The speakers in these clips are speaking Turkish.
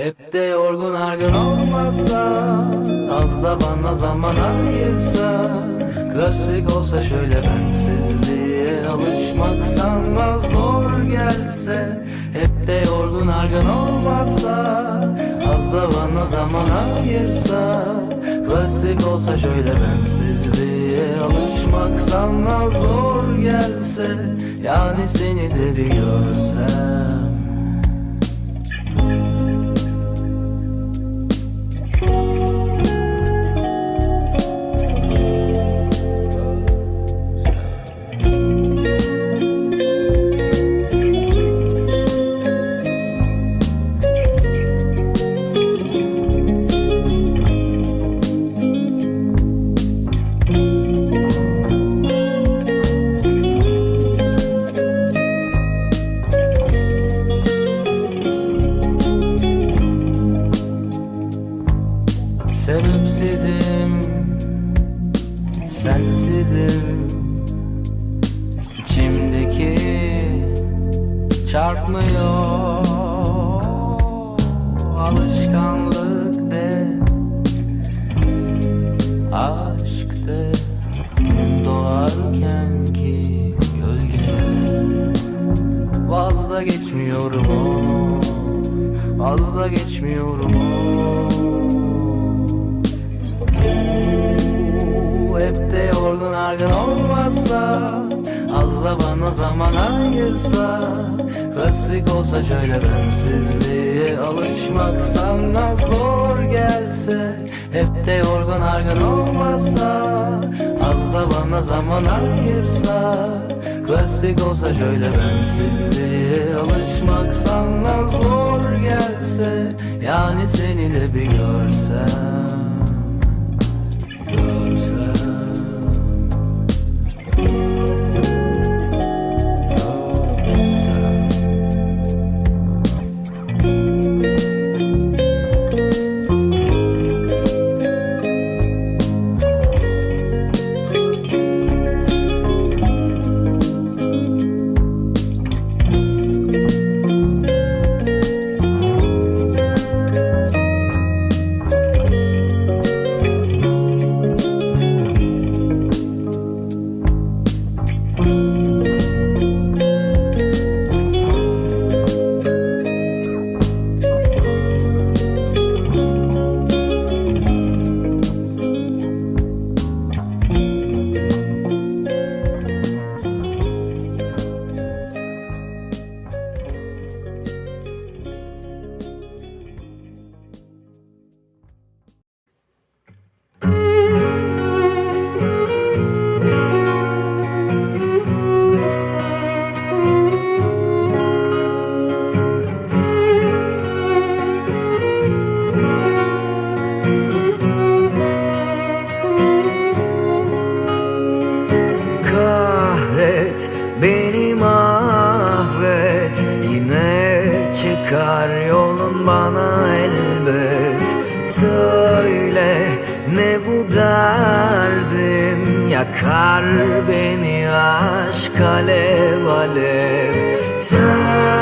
Hep de yorgun argın olmazsa Az da bana zaman ayırsa Klasik olsa şöyle bensizliğe Alışmak sana zor gelse Hep de yorgun argın olmazsa Az da bana zaman ayırsa Klasik olsa şöyle bensizliğe Alışmak sana zor gelse Yani seni de bir görsem Alışkanlık de Aşk Gün doğarken gölge. Vazda geçmiyorum o Vazda geçmiyorum o. Hep de yorgun argın olmazsa Az da bana zaman ayırsa Klasik olsa şöyle bensizliğe Alışmak sana zor gelse Hep de yorgun argın olmazsa Az da bana zaman ayırsa Klasik olsa şöyle bensizliğe Alışmak sana zor gelse Yani seni de bir görsem Yakar beni aşk alev alev. Sen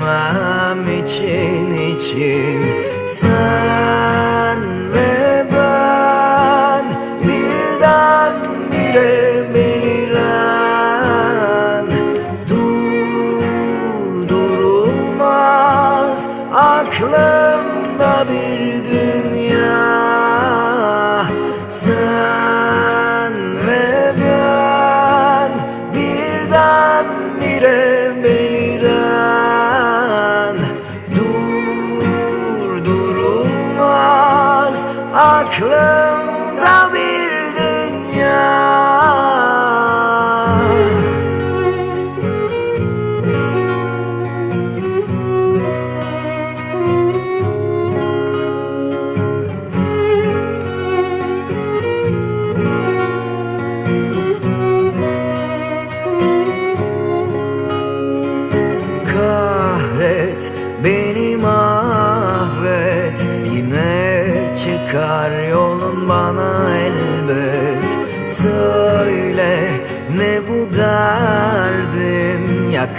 Söyleyemem için için Sen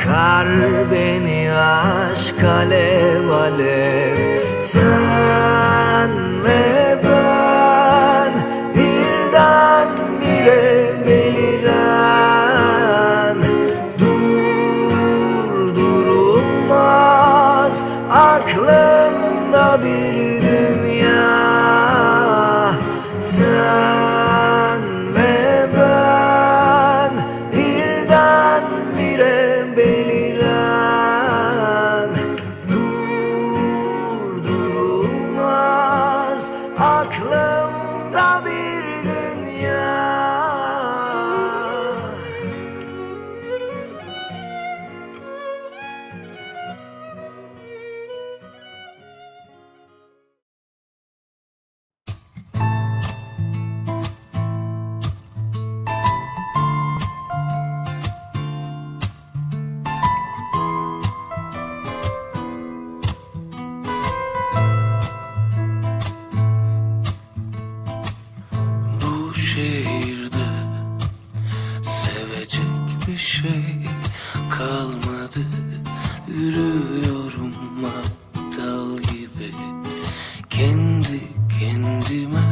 Yakar beni aşk alev alev. Sen ve ben birden şey kalmadı. Yürüyorum aptal gibi kendi kendime.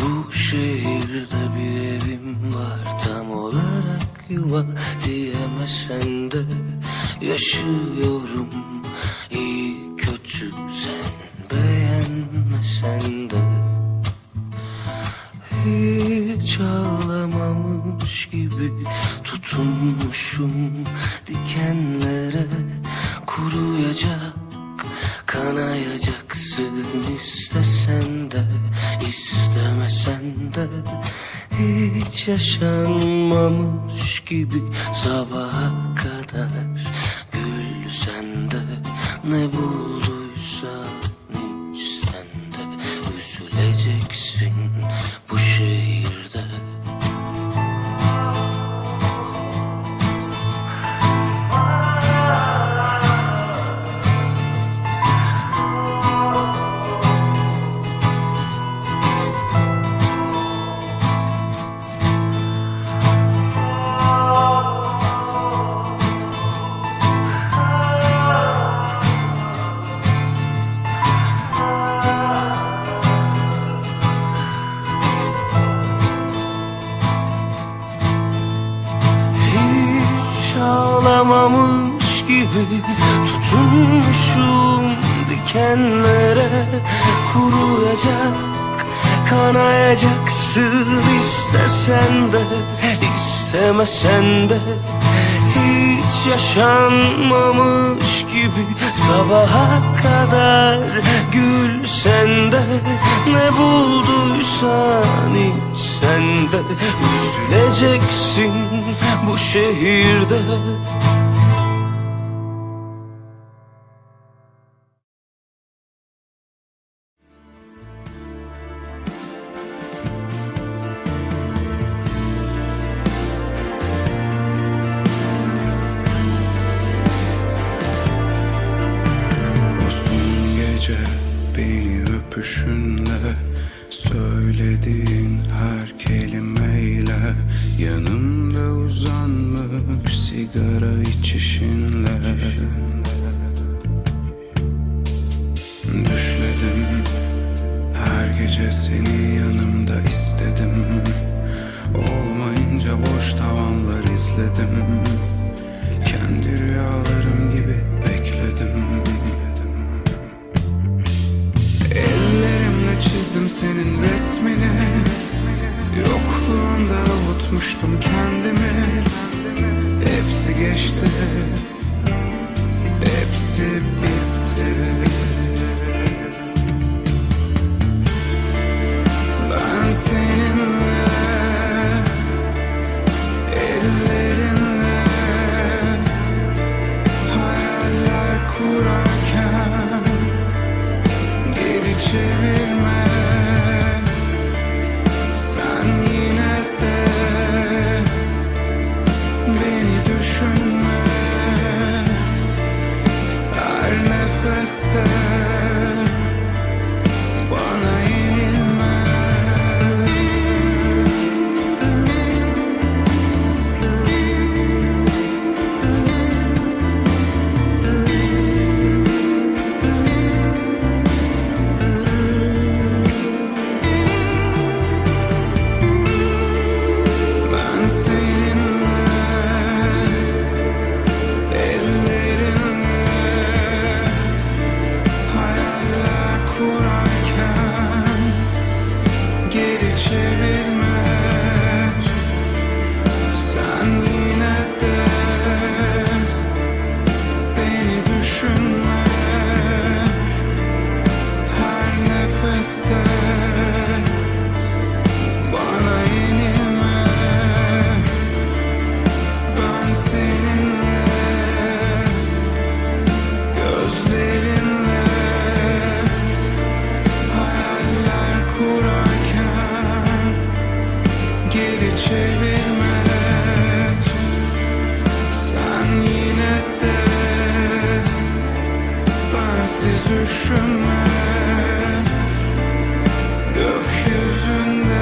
Bu şehirde bir evim var tam olarak yuva diyemesen de Yaşıyorum tutunmuşum dikenlere kuruyacak kanayacaksın istesen de istemesen de. Hiç yaşanmamış gibi sabaha kadar gülsen de ne bulduysan dikenlere kuruyacak kanayacaksın. İstesen de istemesen de hiç yaşanmamış gibi sabaha kadar gülsen de ne bulduysan hiç sen de üzüleceksin bu şehirde Söylediğin her kelimeyle. Yanımda uzanmış sigara içişinle. Düşledim. Her gece seni yanımda istedim. Olmayınca boş tavanlar izledim. Kendi Avutmuştum kendimi. Hepsi geçti. Hepsi bitti Üşüme Gökyüzünde